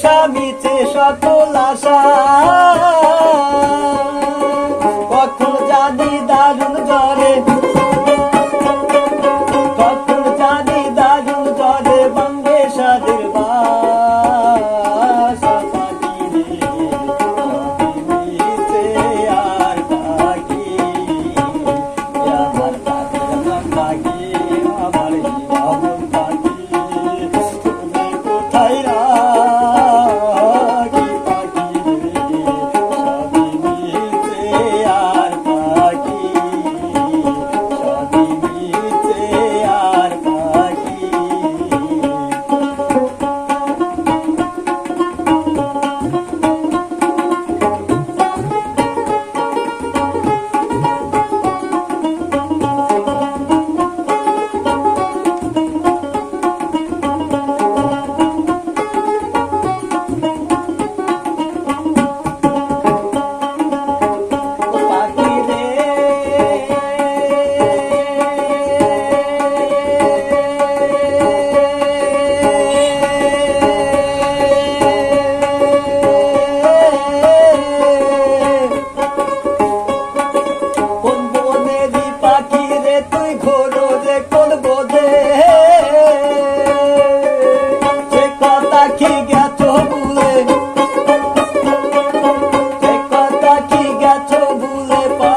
স্বামীতে সকল আশা। Bye.